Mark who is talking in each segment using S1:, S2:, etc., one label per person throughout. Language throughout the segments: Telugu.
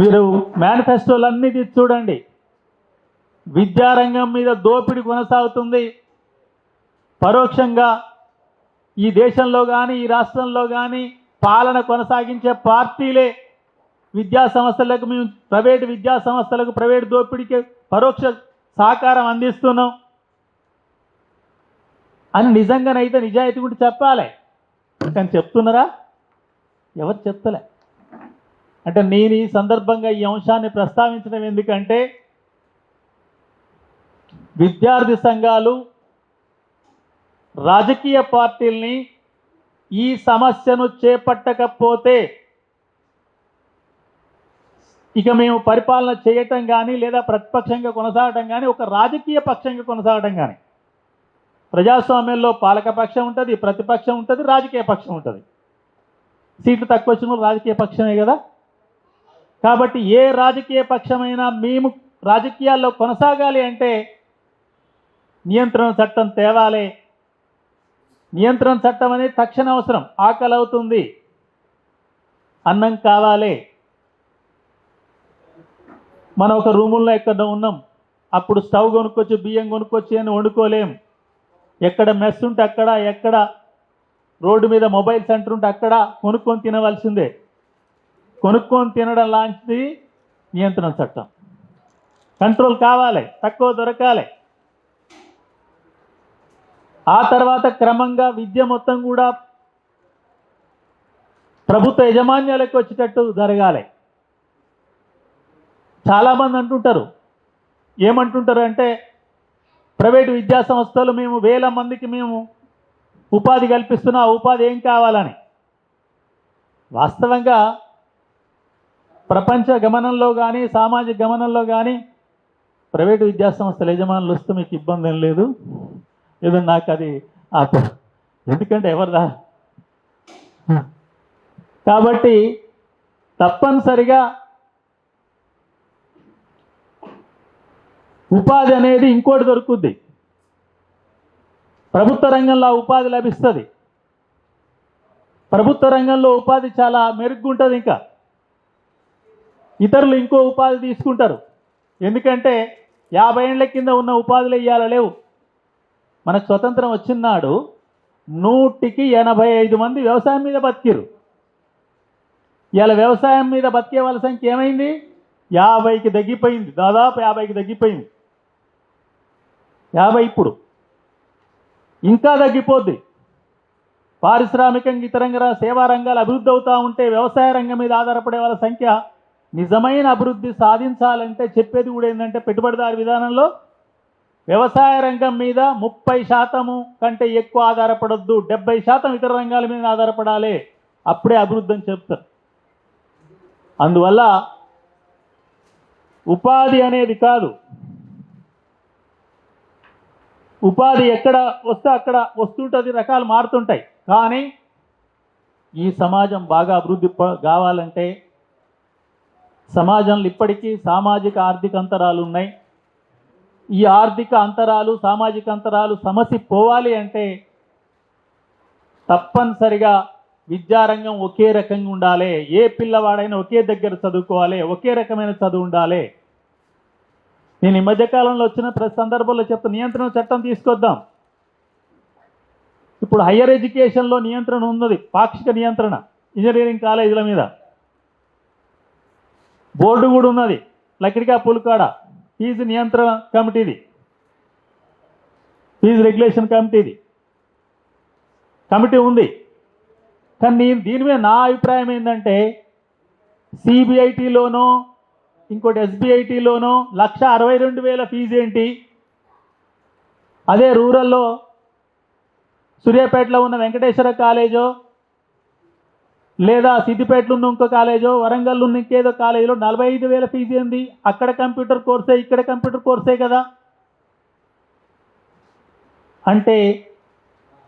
S1: మీరు మేనిఫెస్టోలన్నీ చూడండి. విద్యారంగం మీద దోపిడి కొనసాగుతుంది. పరోక్షంగా ఈ దేశంలో కానీ ఈ రాష్ట్రంలో కానీ పాలన కొనసాగించే పార్టీలే విద్యా సంస్థలకు మేము ప్రైవేటు విద్యా సంస్థలకు ప్రైవేటు దోపిడీకి పరోక్ష సహకారం అందిస్తున్నాం. అని నిజంగానైతే నిజాయితీ కూడా చెప్పాలి. కానీ చెప్తున్నారా? ఎవరు చెప్తలే అంటే నేను ఈ సందర్భంగా ఈ అంశాన్ని ప్రస్తావించడం ఎందుకంటే విద్యార్థి సంఘాలు రాజకీయ పార్టీల్ని ఈ సమస్యను చేపట్టకపోతే ఇక మేము పరిపాలన చేయటం కానీ లేదా ప్రతిపక్షంగా కొనసాగటం కానీ ఒక రాజకీయ పక్షంగా కొనసాగటం కానీ ప్రజాస్వామ్యంలో పాలక పక్షం ఉంటుంది ప్రతిపక్షం ఉంటుంది రాజకీయ పక్షం ఉంటుంది. సీట్లు తక్కువ వచ్చిన రాజకీయ పక్షమే కదా? కాబట్టి ఏ రాజకీయ పక్షమైనా మేము రాజకీయాల్లో కొనసాగాలి అంటే నియంత్రణ చట్టం తేవాలి. నియంత్రణ చట్టం అనేది తక్షణ అవసరం. ఆకలి అవుతుంది. అన్నం కావాలి. మనం ఒక రూముల్లో ఎక్కడ ఉన్నాం? అప్పుడు స్టవ్ కొనుక్కొచ్చి బియ్యం కొనుక్కొచ్చి అని వండుకోలేం. ఎక్కడ మెస్ ఉంటే అక్కడ ఎక్కడ రోడ్డు మీద మొబైల్ సెంటర్ ఉంటే అక్కడ కొనుక్కొని తినవలసిందే. కొనుక్కొని తినడం లాంటిది నియంత్రణ చట్టం. కంట్రోల్ కావాలి తక్కువ దొరకాలి. ఆ తర్వాత క్రమంగా విద్య మొత్తం కూడా ప్రభుత్వ యజమాన్యాలకు వచ్చేటట్టు జరగాలి. చాలామంది అంటుంటారు ఏమంటుంటారు అంటే ప్రైవేటు విద్యా సంస్థలు మేము వేల మందికి మేము ఉపాధి కల్పిస్తున్నా ఆ ఉపాధి ఏం కావాలని. వాస్తవంగా ప్రపంచ గమనంలో కానీ సామాజిక గమనంలో కానీ ప్రైవేటు విద్యాసంస్థల యజమానులు వస్తే మీకు ఇబ్బంది ఏం లేదు. ఏదో నాకు అది ఆ ఎందుకంటే ఎవరిదా? కాబట్టి తప్పనిసరిగా ఉపాధి అనేది ఇంకోటి దొరుకుద్ది. ప్రభుత్వ రంగంలో ఉపాధి లభిస్తుంది. ప్రభుత్వ రంగంలో ఉపాధి చాలా మెరుగ్గుంటుంది ఇంకా. ఇతరులు ఇంకో ఉపాధి తీసుకుంటారు. ఎందుకంటే యాభై ఏళ్ళ కింద ఉన్న ఉపాధులు ఇవ్వాల లేవు. మనకు స్వతంత్రం వచ్చినాడు నూటికి ఎనభై ఐదు మంది వ్యవసాయం మీద బతికిరు ఇవాళ వ్యవసాయం మీద బతికే వాళ్ళ సంఖ్య ఏమైంది? యాభైకి తగ్గిపోయింది. దాదాపు యాభైకి తగ్గిపోయింది. యాభై ఇప్పుడు. ఇంకా తగ్గిపోద్ది. పారిశ్రామికంగా ఇతరంగా సేవా రంగాలు అభివృద్ధి అవుతూ ఉంటే వ్యవసాయ రంగం మీద ఆధారపడే వాళ్ళ సంఖ్య నిజమైన అభివృద్ధి సాధించాలంటే చెప్పేది కూడా ఏంటంటే పెట్టుబడిదారు విధానంలో వ్యవసాయ రంగం మీద ముప్పై శాతము కంటే ఎక్కువ ఆధారపడొద్దు. డెబ్బై శాతం ఇతర రంగాల మీద ఆధారపడాలి. అప్పుడే అభివృద్ధి అని చెప్తారు. అందువల్ల ఉపాధి అనేది కాదు. ఉపాధి ఎక్కడ వస్తే అక్కడ వస్తుంటుంది రకాలు మారుతుంటాయి. కానీ ఈ సమాజం బాగా అభివృద్ధి ప- కావాలంటే సమాజంలో ఇప్పటికీ సామాజిక ఆర్థిక అంతరాలు ఉన్నాయి. ఈ ఆర్థిక అంతరాలు సామాజిక అంతరాలు సమస్య పోవాలి అంటే తప్పనిసరిగా విద్యారంగం ఒకే రకంగా ఉండాలి. ఏ పిల్లవాడైనా ఒకే దగ్గర చదువుకోవాలి. ఒకే రకమైన చదువు ఉండాలి. నేను ఈ మధ్యకాలంలో వచ్చిన ప్రతి సందర్భంలో చెప్తా నియంత్రణ చట్టం తీసుకొద్దాం. ఇప్పుడు హయ్యర్ ఎడ్యుకేషన్లో నియంత్రణ ఉన్నది. పాక్షిక నియంత్రణ. ఇంజనీరింగ్ కాలేజీల మీద. బోర్డు కూడా ఉన్నది. లక్కడికా పులికాడ. ఫీజు నియంత్రణ కమిటీది. ఫీజు రెగ్యులేషన్ కమిటీది. కమిటీ ఉంది. కానీ నేను దీని మీద నా అభిప్రాయం ఏంటంటే సిబిఐటిలోనో ఇంకోటి ఎస్బిఐటిలోనో లక్ష అరవై రెండు వేల ఫీజు ఏంటి? అదే రూరల్లో సూర్యాపేటలో ఉన్న వెంకటేశ్వర కాలేజో లేదా సిద్దిపేటలో ఉన్న ఇంకో కాలేజో వరంగల్ ఉన్న ఇంకేదో కాలేజీలో నలభై ఐదు వేల ఫీజు ఏంది? అక్కడ కంప్యూటర్ కోర్సే ఇక్కడ కంప్యూటర్ కోర్సే కదా. అంటే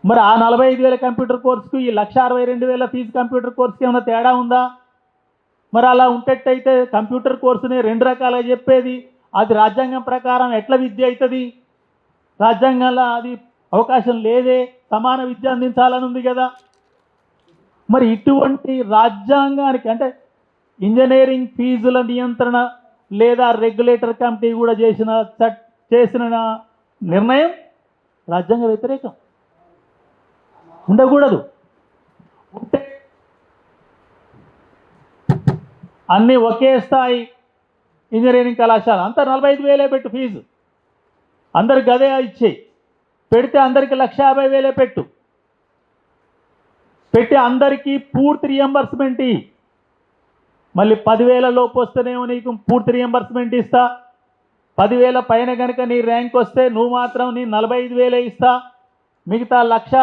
S1: మరి ఆ నలభై ఐదు వేల కంప్యూటర్ కోర్సుకు ఈ లక్ష అరవై రెండు వేల ఫీజు కంప్యూటర్ కోర్సుకి ఏమైనా తేడా ఉందా? మరి అలా ఉంటట్టయితే కంప్యూటర్ కోర్సుని రెండు రకాలుగా చెప్పేది. అది రాజ్యాంగం ప్రకారం ఎట్లా విద్య అవుతుంది? రాజ్యాంగంలో అది అవకాశం లేదే. సమాన విద్య అందించాలని ఉంది కదా. మరి ఇటువంటి రాజ్యాంగానికి అంటే ఇంజనీరింగ్ ఫీజుల నియంత్రణ లేదా రెగ్యులేటర్ కమిటీ కూడా చేసిన చేసిన నిర్ణయం రాజ్యాంగ వ్యతిరేకం. ఉండకూడదు. ఉంటే అన్నీ ఒకే స్థాయి ఇంజనీరింగ్ కళాశాల అంతా నలభై ఐదు వేలే పెట్టు ఫీజు. అందరికి అదే ఇచ్చేయి. పెడితే అందరికి లక్ష యాభై వేలే పెట్టు. పెట్టి అందరికీ పూర్తి రియంబర్స్మెంట్ మళ్ళీ పదివేల లోపు వస్తేనేమో నీకు పూర్తి రియంబర్స్మెంట్ ఇస్తా. పదివేల పైన కనుక నీ ర్యాంక్ వస్తే నువ్వు మాత్రం నీ నలభై ఐదు వేలే ఇస్తా. మిగతా లక్ష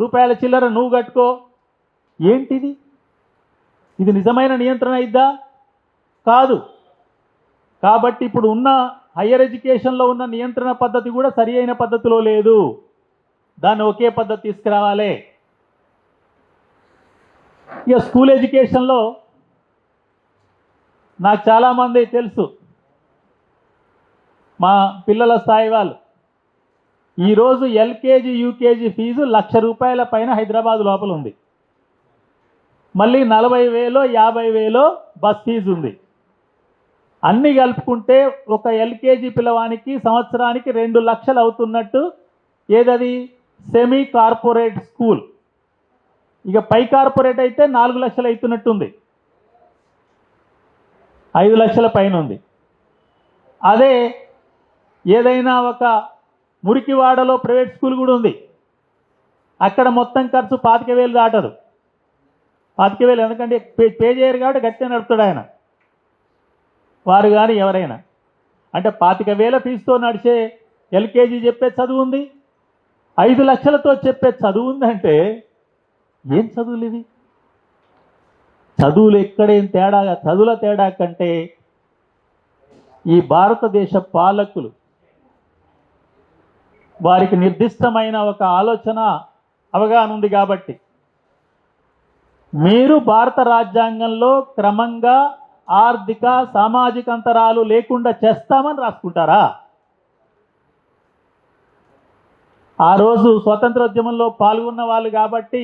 S1: రూపాయల చిల్లర నువ్వు కట్టుకో. ఏంటిది? ఇది నిజమైన నియంత్రణ ఇద్దా కాదు. కాబట్టి ఇప్పుడు ఉన్న హయ్యర్ ఎడ్యుకేషన్లో ఉన్న నియంత్రణ పద్ధతి కూడా సరి అయిన పద్ధతిలో లేదు. దాన్ని ఒకే పద్ధతి తీసుకురావాలి. ఇక స్కూల్ ఎడ్యుకేషన్లో నాకు చాలామంది తెలుసు. మా పిల్లల స్థాయి వాళ్ళు. ఈరోజు ఎల్కేజీ యూకేజీ ఫీజు లక్ష రూపాయల పైన హైదరాబాద్ లోపల ఉంది. మళ్ళీ నలభై వేలో యాభై వేలో బస్ ఫీజు ఉంది. అన్నీ కలుపుకుంటే ఒక ఎల్కేజీ పిల్లవానికి సంవత్సరానికి రెండు లక్షలు అవుతున్నట్టు ఏదది? Semi corporate school. ఇక పై కార్పొరేట్ అయితే నాలుగు లక్షలు అవుతున్నట్టుంది ఐదు లక్షల పైన ఉంది అదే ఏదైనా ఒక మురికివాడలో ప్రైవేట్ స్కూల్ కూడా ఉంది. అక్కడ మొత్తం ఖర్చు పాతిక వేలు దాటదు. పాతిక వేలు ఎందుకంటే పే పే చేయరు కాబట్టి గట్టిగా నడుపుతాడు ఆయన. వారు కానీ ఎవరైనా. అంటే పాతిక వేల ఫీజుతో నడిచే ఎల్కేజీ చెప్పే చదువు ఉంది. ఐదు లక్షలతో చెప్పే చదువు ఉందంటే ఏం చదువులు ఇది చదువులు ఎక్కడేం తేడా చదువుల తేడా కంటే ఈ భారతదేశ పాలకులు వారికి నిర్దిష్టమైన ఒక ఆలోచన అవగాహన ఉంది కాబట్టి. మీరు భారత రాజ్యాంగంలో క్రమంగా ఆర్థిక సామాజిక అంతరాలు లేకుండా చేస్తామని రాసుకుంటారా? ఆ రోజు స్వతంత్రోద్యమంలో పాల్గొన్న వాళ్ళు కాబట్టి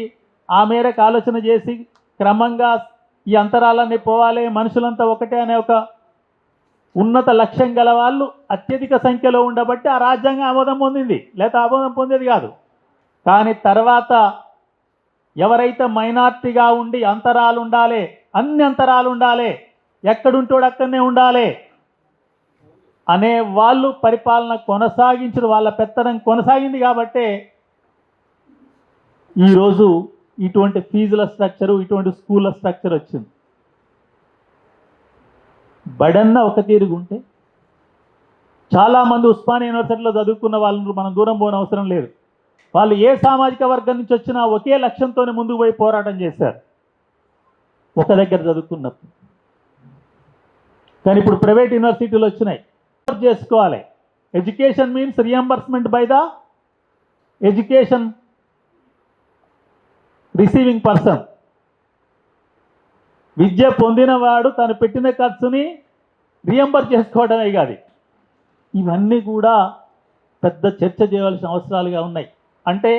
S1: ఆ మేరకు ఆలోచన చేసి క్రమంగా ఈ అంతరాలన్నీ పోవాలి మనుషులంతా ఒకటే అనే ఒక ఉన్నత లక్ష్యం గల వాళ్ళు అత్యధిక సంఖ్యలో ఉండబట్టి ఆ రాజ్యాంగం ఆమోదం పొందింది. లేదా ఆమోదం పొందేది కాదు. కానీ తర్వాత ఎవరైతే మైనార్టీగా ఉండి అంతరాలు ఉండాలి అన్ని అంతరాలు ఉండాలి ఎక్కడుంటాడు అక్కడనే ఉండాలి అనే వాళ్ళు పరిపాలన కొనసాగించడం వాళ్ళ పెత్తనం కొనసాగింది కాబట్టే ఈరోజు ఇటువంటి ఫీజుల స్ట్రక్చరు ఇటువంటి స్కూళ్ళ స్ట్రక్చర్ వచ్చింది. బడన్న ఒక తీరుగుంటే చాలామంది ఉస్మానియా యూనివర్సిటీలో చదువుకున్న వాళ్ళు మనం దూరం పోని అవసరం లేదు. వాళ్ళు ఏ సామాజిక వర్గం నుంచి వచ్చినా ఒకే లక్ష్యంతోనే ముందుకు పోయి పోరాటం చేశారు. ఒక దగ్గర చదువుకున్నప్పుడు. కానీ ఇప్పుడు ప్రైవేట్ యూనివర్సిటీలు వచ్చినాయి. చేసుకోవాలి. Education means reimbursement by the education receiving person విద్య పొందినవాడు తను పెట్టిన ఖర్చుని రియంబర్ చేసుకోవడమే కాదు ఇవన్నీ కూడా పెద్ద చర్చ చేయవలసిన అవసరాలుగా ఉన్నాయి. అంటే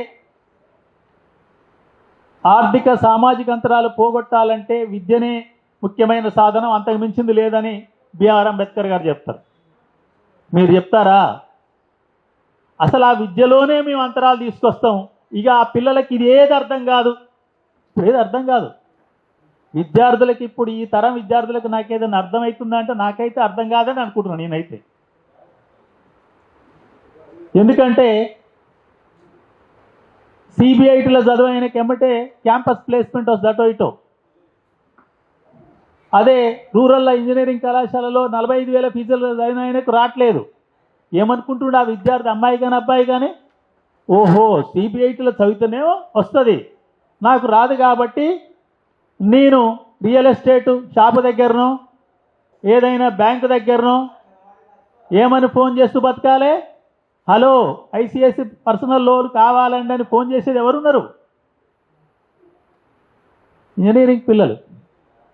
S1: ఆర్థిక సామాజిక అంతరాలు పోగొట్టాలంటే విద్యనే ముఖ్యమైన సాధనం అంతకు మించింది లేదని బిఆర్ అంబేద్కర్ గారు చెప్తారు. మీరు చెప్తారా? అసలు ఆ విద్యలోనే మేము అంతరాలు తీసుకొస్తాం. ఇక ఆ పిల్లలకి ఇది ఏది అర్థం కాదు. ఇప్పుడు ఏది అర్థం కాదు. విద్యార్థులకి ఇప్పుడు ఈ తరం విద్యార్థులకు నాకేదైనా అర్థమవుతుందా అంటే నాకైతే అర్థం కాదని అనుకుంటున్నాను నేనైతే. ఎందుకంటే సిబిఐటీలో చదువు ఎమ్మటే క్యాంపస్ ప్లేస్మెంట్ వస్తుంది అటో ఇటో. అదే రూరల్ ఇంజనీరింగ్ కళాశాలలో నలభై ఐదు వేల ఫీజులు చదివిన ఆయనకు రావట్లేదు ఏమనుకుంటుండే ఆ విద్యార్థి? అమ్మాయి కానీ అబ్బాయి కానీ ఓహో సిబిఐటీలో చదివితేనే వస్తుంది. నాకు రాదు కాబట్టి నేను రియల్ ఎస్టేటు షాపు దగ్గరనో ఏదైనా బ్యాంకు దగ్గరనో ఏమని ఫోన్ చేస్తూ బతకాలి? హలో ఐసిఐసి పర్సనల్ లోన్ కావాలండి అని ఫోన్ చేసేది ఎవరున్నారు? ఇంజనీరింగ్ పిల్లలు.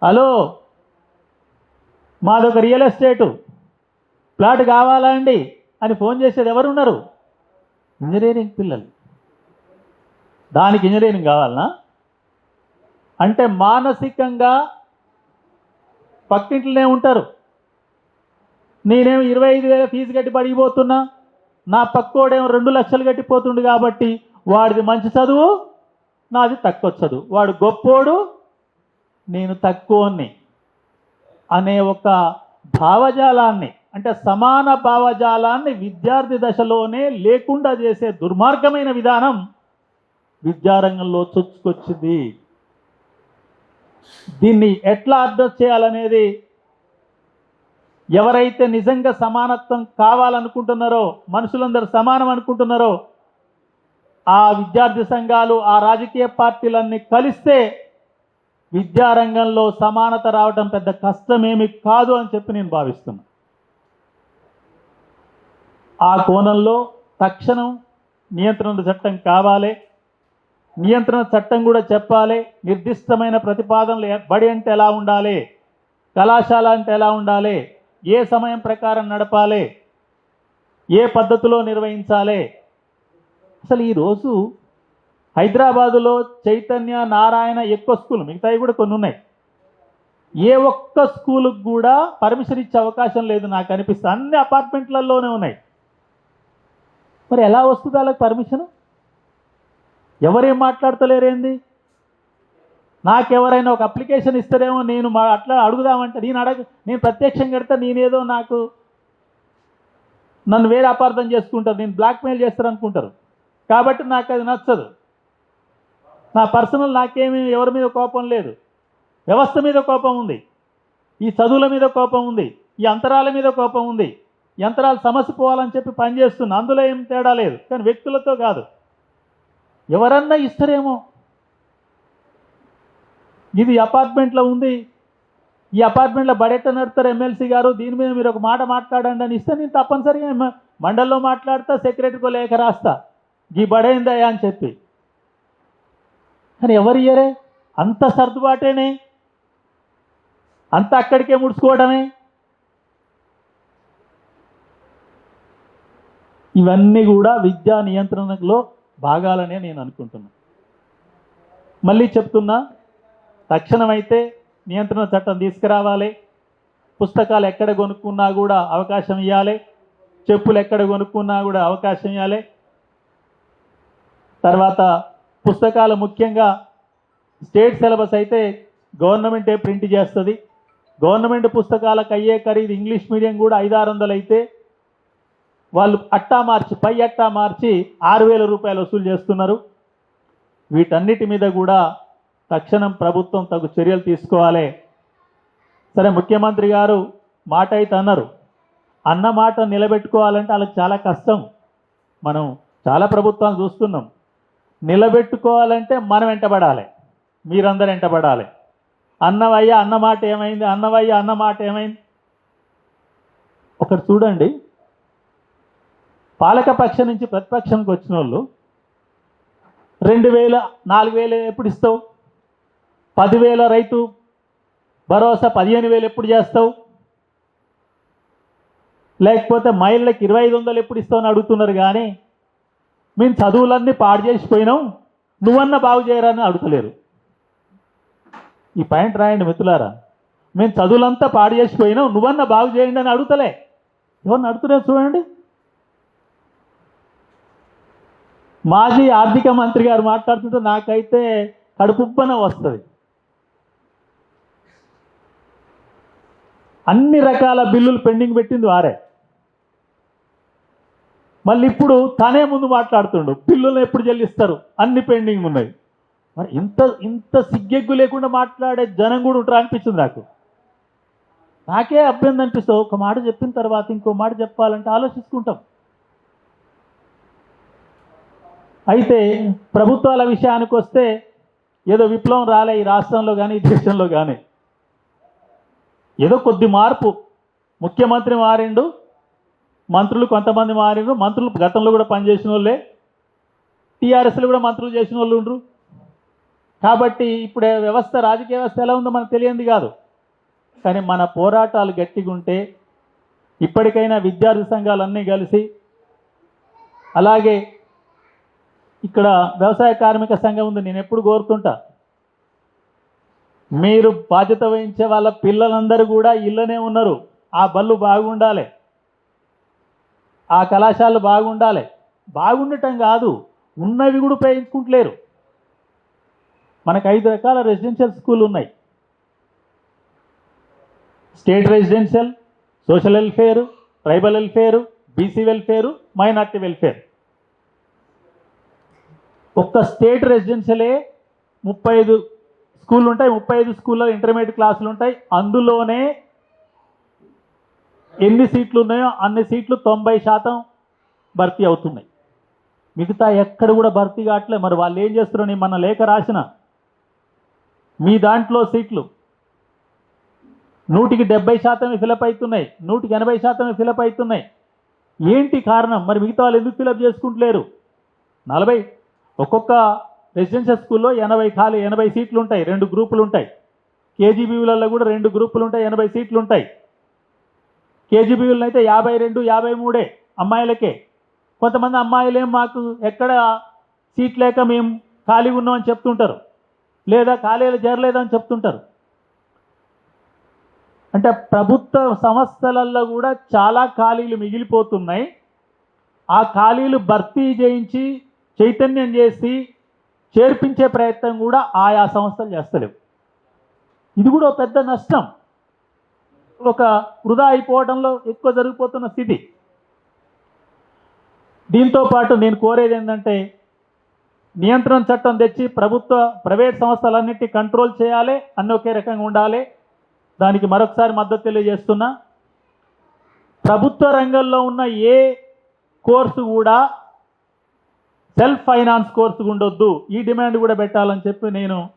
S1: హలో మాదొక రియల్ ఎస్టేటు. ప్లాట్ కావాలా అండి? అని ఫోన్ చేసేది ఎవరున్నారు? ఇంజనీరింగ్ పిల్లలు. దానికి ఇంజనీరింగ్ కావాలనా? అంటే మానసికంగా పక్కింట్లోనే ఉంటారు. నేనేమి ఇరవై ఐదు వేల ఫీజు కట్టి పడిపోతున్నా? నా పక్కోడేమో రెండు లక్షలు కట్టిపోతుండు కాబట్టి వాడిది మంచి చదువు నాది తక్కువ చదువు. వాడు గొప్పోడు నేను తక్కువని అనే ఒక భావజాలాన్ని అంటే సమాన భావజాలాన్ని విద్యార్థి దశలోనే లేకుండా చేసే దుర్మార్గమైన విధానం విద్యారంగంలో చొచ్చుకొచ్చింది. దీన్ని ఎట్లా అడ్రస్ చేయాలనేది ఎవరైతే నిజంగా సమానత్వం కావాలనుకుంటున్నారో మనుషులందరూ సమానం అనుకుంటున్నారో ఆ విద్యార్థి సంఘాలు ఆ రాజకీయ పార్టీలన్నీ కలిస్తే విద్యారంగంలో సమానత రావడం పెద్ద కష్టమేమి కాదు అని చెప్పి నేను భావిస్తున్నా. ఆ కోణంలో తక్షణం నియంత్రణ చట్టం కావాలి. నియంత్రణ చట్టం కూడా చెప్పాలి. నిర్దిష్టమైన ప్రతిపాదనలు బడి అంటే ఎలా ఉండాలి? కళాశాల అంటే ఎలా ఉండాలి? ఏ సమయం ప్రకారం నడపాలి? ఏ పద్ధతిలో నిర్వహించాలి? అసలు ఈరోజు హైదరాబాదులో చైతన్య నారాయణ ఎక్కువ స్కూల్ మిగతావి కూడా కొన్ని ఉన్నాయి. ఏ ఒక్క స్కూలుకు కూడా పర్మిషన్ ఇచ్చే అవకాశం లేదు నాకు అనిపిస్తుంది. అన్ని అపార్ట్మెంట్లలోనే ఉన్నాయి. మరి ఎలా వస్తుంది వాళ్ళకి పర్మిషన్ ఎవరేం మాట్లాడతలేరేంది నాకెవరైనా ఒక అప్లికేషన్ ఇస్తారేమో నేను మా అట్లా అడుగుదామంటే నేను అడగ నేను ప్రత్యక్షంగా కడితే నేనేదో నాకు నన్ను వేరే అపార్థం చేసుకుంటారు నేను బ్లాక్మెయిల్ చేస్తారు అనుకుంటారు కాబట్టి నాకు అది నచ్చదు. నా పర్సనల్ నాకేమీ ఎవరి మీద కోపం లేదు. వ్యవస్థ మీద కోపం ఉంది. ఈ చదువుల మీద కోపం ఉంది. ఈ అంతరాల మీద కోపం ఉంది. యంత్రాలు సమస్య పోవాలని చెప్పి పనిచేస్తుంది అందులో ఏం తేడా లేదు. కానీ వ్యక్తులతో కాదు. ఎవరన్నా ఇస్తారేమో. ఇది అపార్ట్మెంట్లో ఉంది. ఈ అపార్ట్మెంట్లో బడెట్ట నడుతారు ఎమ్మెల్సీ గారు. దీని మీద మీరు ఒక మాట మాట్లాడండి అని ఇస్తే నేను తప్పనిసరిగా మండల్లో మాట్లాడతా సెక్రటరీకో లేఖ రాస్తా. ఈ బడైందయ్యా అని చెప్పి. కానీ ఎవరు ఇయ్యరే? అంత సర్దుబాటేనే? అంత అక్కడికే ముడుచుకోవడమే? ఇవన్నీ కూడా విద్యా నియంత్రణలో భాగాలనే నేను అనుకుంటున్నాను మళ్ళీ చెప్తున్నా తక్షణమైతే నియంత్రణ చట్టం తీసుకురావాలి. పుస్తకాలు ఎక్కడ కొనుక్కున్నా కూడా అవకాశం ఇవ్వాలి చెప్పులు ఎక్కడ కొనుక్కున్నా కూడా అవకాశం ఇవ్వాలి తర్వాత పుస్తకాలు ముఖ్యంగా స్టేట్ సిలబస్ అయితే గవర్నమెంటే ప్రింట్ చేస్తుంది. గవర్నమెంట్ పుస్తకాలకు అయ్యే ఖరీదు ఇంగ్లీష్ మీడియం కూడా ఐదారు వందలు అయితే వాళ్ళు అట్టా మార్చి పై అట్టా మార్చి ఆరు వేల రూపాయలు వసూలు చేస్తున్నారు. వీటన్నిటి మీద కూడా తక్షణం ప్రభుత్వం తగు చర్యలు తీసుకోవాలి. సరే ముఖ్యమంత్రి గారు మాట అయితే అన్నారు. అన్న మాట నిలబెట్టుకోవాలంటే వాళ్ళకి చాలా కష్టం. మనం చాలా ప్రభుత్వాలు చూస్తున్నాం. నిలబెట్టుకోవాలంటే మనం వెంటబడాలి. మీరందరూ వెంటబడాలి. అన్నవయ్య అన్నమాట ఏమైంది? అన్నవయ్య అన్నమాట ఏమైంది? ఒకటి చూడండి. పాలకపక్షం నుంచి ప్రతిపక్షంకి వచ్చిన వాళ్ళు రెండు వేల నాలుగు వేలు ఎప్పుడు ఇస్తావు? పదివేల రైతు భరోసా పదిహేను వేలు ఎప్పుడు చేస్తావు? లేకపోతే మైళ్ళకి ఇరవై ఐదు వందలు ఎప్పుడు ఇస్తావు అని అడుగుతున్నారు కానీ మేము చదువులన్నీ పాడు చేసిపోయినాం నువ్వన్నా బాగు చేయరాని అడుగుతలేరు. ఈ పాయింట్ రాయండి మిత్రులారా. మేము చదువులంతా పాడు చేసిపోయినాం నువ్వన్నా బాగు చేయండి అని అడుగుతలే. ఎవరిని అడుగుతున్నారు చూడండి. మాజీ ఆర్థిక మంత్రి గారు మాట్లాడుతుంటే నాకైతే కడుపుబ్బన వస్తుంది. అన్ని రకాల బిల్లులు పెండింగ్ పెట్టింది వారే. మళ్ళీ ఇప్పుడు తనే ముందు మాట్లాడుతుండు బిల్లులు ఎప్పుడు చెల్లిస్తారు? అన్ని పెండింగ్ ఉన్నాయి. మరి ఇంత ఇంత సిగ్గెగ్గు లేకుండా మాట్లాడే జనం కూడా ఉంటారు అనిపించింది నాకు. నాకే అభ్యంతరం అనిపిస్తుంది. ఒక మాట చెప్పిన తర్వాత ఇంకో మాట చెప్పాలంటే ఆలోచించుకుంటాం అయితే ప్రభుత్వాల విషయానికి వస్తే ఏదో విప్లవం రాలే ఈ రాష్ట్రంలో కానీ ఈ దేశంలో కానీ ఏదో కొద్ది మార్పు. ముఖ్యమంత్రి మారిండు మంత్రులు కొంతమంది మారిండు మంత్రులు గతంలో కూడా పనిచేసిన వాళ్ళే టీఆర్ఎస్లో కూడా మంత్రులు చేసిన వాళ్ళు కాబట్టి ఇప్పుడు వ్యవస్థ రాజకీయ వ్యవస్థ ఎలా ఉందో మనకు తెలియంది కాదు. కానీ మన పోరాటాలు గట్టిగా ఉంటే ఇప్పటికైనా విద్యార్థి సంఘాలన్నీ కలిసి అలాగే ఇక్కడ వ్యవసాయ కార్మిక సంఘం ఉంది నేను ఎప్పుడు కోరుతుంటా. మీరు బాధ్యత వహించే వాళ్ళ పిల్లలందరూ కూడా ఇళ్ళనే ఉన్నారు. ఆ బళ్ళు బాగుండాలి. ఆ కళాశాలలు బాగుండాలి. బాగుండటం కాదు ఉన్నవి కూడా ఉపయోగించుకుంటలేరు. మనకు ఐదు రకాల రెసిడెన్షియల్ స్కూల్ ఉన్నాయి. State residential social welfare tribal welfare BC welfare minority welfare. ఒక్క స్టేట్ రెసిడెన్షియలే ముప్పై ఐదు స్కూళ్ళు ఉంటాయి ముప్పై ఐదు స్కూల్లో ఇంటర్మీడియట్ క్లాసులు ఉంటాయి. అందులోనే ఎన్ని సీట్లు ఉన్నాయో అన్ని సీట్లు తొంభై శాతం భర్తీ అవుతున్నాయి. మిగతా ఎక్కడ కూడా భర్తీ కావట్లే. మరి వాళ్ళు ఏం చేస్తున్నారు మన లేఖ రాసిన. మీ దాంట్లో సీట్లు నూటికి డెబ్బై శాతమే ఫిలప్ అవుతున్నాయి. నూటికి ఎనభై శాతమే ఫిలప్ అవుతున్నాయి. ఏంటి కారణం? మరి మిగతా వాళ్ళు ఎందుకు ఫిలప్ చేసుకుంటలేరు? నలభై ఒక్కొక్క రెసిడెన్షియల్ స్కూల్లో ఎనభై ఖాళీ ఎనభై సీట్లు ఉంటాయి రెండు గ్రూపులు ఉంటాయి. కేజీబీలలో కూడా రెండు గ్రూపులు ఉంటాయి ఎనభై సీట్లు ఉంటాయి. కేజీబీలు అయితే యాభై రెండు యాభై మూడే అమ్మాయిలకే. కొంతమంది అమ్మాయిలేం మాకు ఎక్కడ సీట్ లేక మేము ఖాళీగా ఉన్నామని చెప్తుంటారు. లేదా ఖాళీలు జరలేదని చెప్తుంటారు. అంటే ప్రభుత్వ సంస్థలల్లో కూడా చాలా ఖాళీలు మిగిలిపోతున్నాయి. ఆ ఖాళీలు భర్తీ చేయించి చైతన్యం చేసి చేర్పించే ప్రయత్నం కూడా ఆయా సంస్థలు చేస్తలేవు. ఇది కూడా ఒక పెద్ద నష్టం. ఒక వృధా అయిపోవడంలో ఎక్కువ జరిగిపోతున్న స్థితి. దీంతో పాటు నేను కోరేది ఏంటంటే నియంత్రణ చట్టం తెచ్చి ప్రభుత్వ ప్రైవేట్ సంస్థలన్నిటి కంట్రోల్ చేయాలి అన్ని ఒకే రకంగా ఉండాలి. దానికి మరొకసారి మద్దతు తెలియజేస్తున్నా. ప్రభుత్వ రంగంలో ఉన్న ఏ కోర్సు కూడా సెల్ఫ్ ఫైనాన్స్ కోర్సు ఉండొద్దు ఈ డిమాండ్ కూడా పెట్టాలని చెప్పి నేను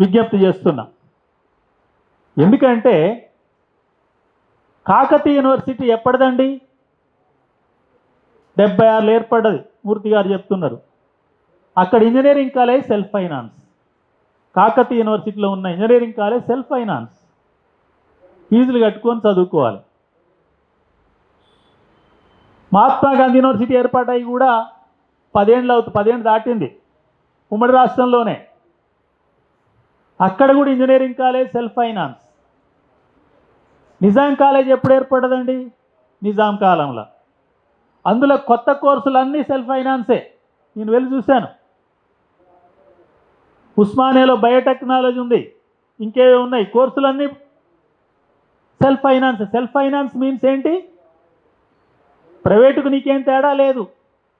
S1: విజ్ఞప్తి చేస్తున్నా. ఎందుకంటే కాకతీయ యూనివర్సిటీ ఎప్పటిదండి? డెబ్బై ఆరులు ఏర్పడ్డది మూర్తి గారు చెప్తున్నారు. అక్కడ engineering college self finance. Kakatiya యూనివర్సిటీలో ఉన్న ఇంజనీరింగ్ కాలేజ్ సెల్ఫ్ ఫైనాన్స్. ఫీజులు కట్టుకొని చదువుకోవాలి. మహాత్మా గాంధీ యూనివర్సిటీ ఏర్పాటై కూడా పదేళ్ళు అవుతు పదేళ్ళు దాటింది. ఉమ్మడి రాష్ట్రంలోనే. అక్కడ కూడా engineering college self finance. Nizam college ఎప్పుడు ఏర్పడదండి నిజాం కాలంలో. అందులో కొత్త కోర్సులు అన్నీ సెల్ఫ్ ఫైనాన్సే. నేను వెళ్ళి చూశాను. ఉస్మానియాలో బయోటెక్నాలజీ ఉంది. ఇంకేవి ఉన్నాయి? కోర్సులన్నీ self finance. Self finance means ఏంటి? ప్రైవేటుకు నీకేం తేడా లేదు.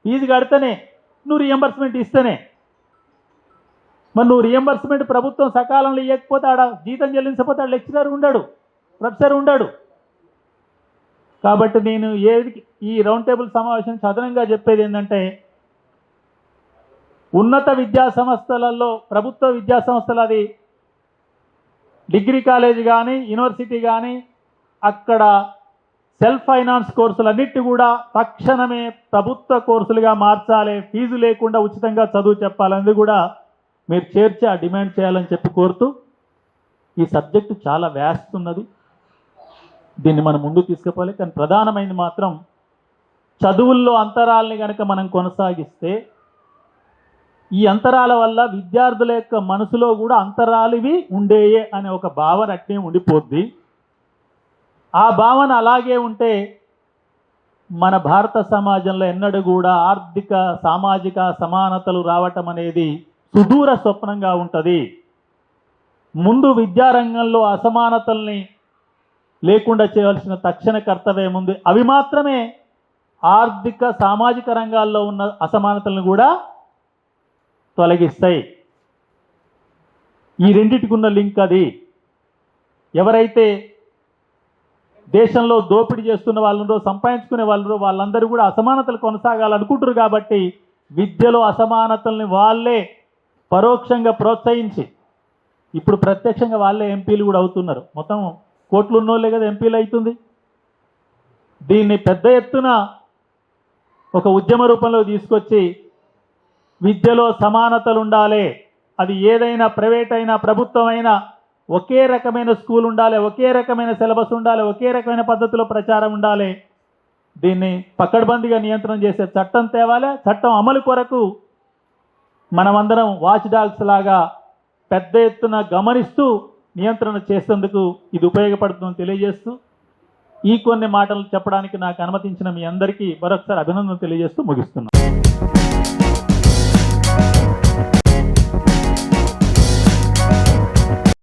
S1: ఫీజు కడితేనే నువ్వు రియంబర్స్మెంట్ ఇస్తేనే. మరి నువ్వు రియంబర్స్మెంట్ ప్రభుత్వం సకాలంలో ఇవ్వకపోతే ఆడ జీతం చెల్లించకపోతే ఆడ లెక్చరర్ ఉండడు ప్రొఫెసర్ ఉండడు. కాబట్టి నేను ఏది ఈ రౌండ్ టేబుల్ సమావేశం చదనంగా చెప్పేది ఏంటంటే ఉన్నత విద్యా సంస్థలలో ప్రభుత్వ విద్యా సంస్థలు అది డిగ్రీ కాలేజ్ కానీ యూనివర్సిటీ కానీ అక్కడ సెల్ఫ్ ఫైనాన్స్ కోర్సులన్నిటి కూడా తక్షణమే ప్రభుత్వ కోర్సులుగా మార్చాలి. ఫీజు లేకుండా ఉచితంగా చదువు చెప్పాలనేది కూడా మీరు చేర్చి ఆ డిమాండ్ చేయాలని చెప్పి కోరుతూ ఈ సబ్జెక్టు చాలా వ్యాస్ట్ ఉన్నది దీన్ని మనం ముందు తీసుకుపోవాలి. కానీ ప్రధానమైనది మాత్రం చదువుల్లో అంతరాలని కనుక మనం కొనసాగిస్తే ఈ అంతరాల వల్ల విద్యార్థుల యొక్క మనసులో కూడా అంతరాలివి ఉండేయే అనే ఒక భావన అట్నే ఉండిపోద్ది. ఆ భావన అలాగే ఉంటే మన భారత సమాజంలో ఎన్నడూ కూడా ఆర్థిక సామాజిక సమానతలు రావటం అనేది సుదూర స్వప్నంగా ఉంటుంది. ముందు విద్యారంగంలో అసమానతల్ని లేకుండా చేయవలసిన తక్షణ కర్తవ్యం ఉంది. అవి మాత్రమే ఆర్థిక సామాజిక రంగాల్లో ఉన్న అసమానతలను కూడా తొలగిస్తాయి. ఈ రెండిటికున్న లింక్ అది. ఎవరైతే దేశంలో దోపిడీ చేస్తున్న వాళ్ళు సంపాదించుకునే వాళ్ళు వాళ్ళందరూ కూడా అసమానతలు కొనసాగాలనుకుంటారు కాబట్టి విద్యలో అసమానతల్ని వాళ్ళే పరోక్షంగా ప్రోత్సహించి ఇప్పుడు ప్రత్యక్షంగా వాళ్ళే ఎంపీలు కూడా అవుతున్నారు. మొత్తం కోట్లు ఉన్నోళ్ళే కదా ఎంపీలు అవుతుంది. దీన్ని పెద్ద ఎత్తున ఒక ఉద్యమ రూపంలో తీసుకొచ్చి విద్యలో సమానతలు ఉండాలి. అది ఏదైనా ప్రైవేట్ అయినా ప్రభుత్వం అయినా ఒకే రకమైన స్కూల్ ఉండాలి ఒకే రకమైన సిలబస్ ఉండాలి ఒకే రకమైన పద్ధతిలో ప్రచారం ఉండాలి. దీన్ని పక్కడబందిగా నియంత్రణ చేసే చట్టం తేవాలి? చట్టం అమలు కొరకు మనమందరం వాచ్ డాగ్స్ లాగా పెద్ద ఎత్తున గమనిస్తూ నియంత్రణ చేసేందుకు ఇది ఉపయోగపడుతుందని తెలియజేస్తూ ఈ కొన్ని మాటలు చెప్పడానికి నాకు అనుమతించిన మీ అందరికీ మరొకసారి అభినందనలు తెలియజేస్తూ ముగిస్తున్నాను.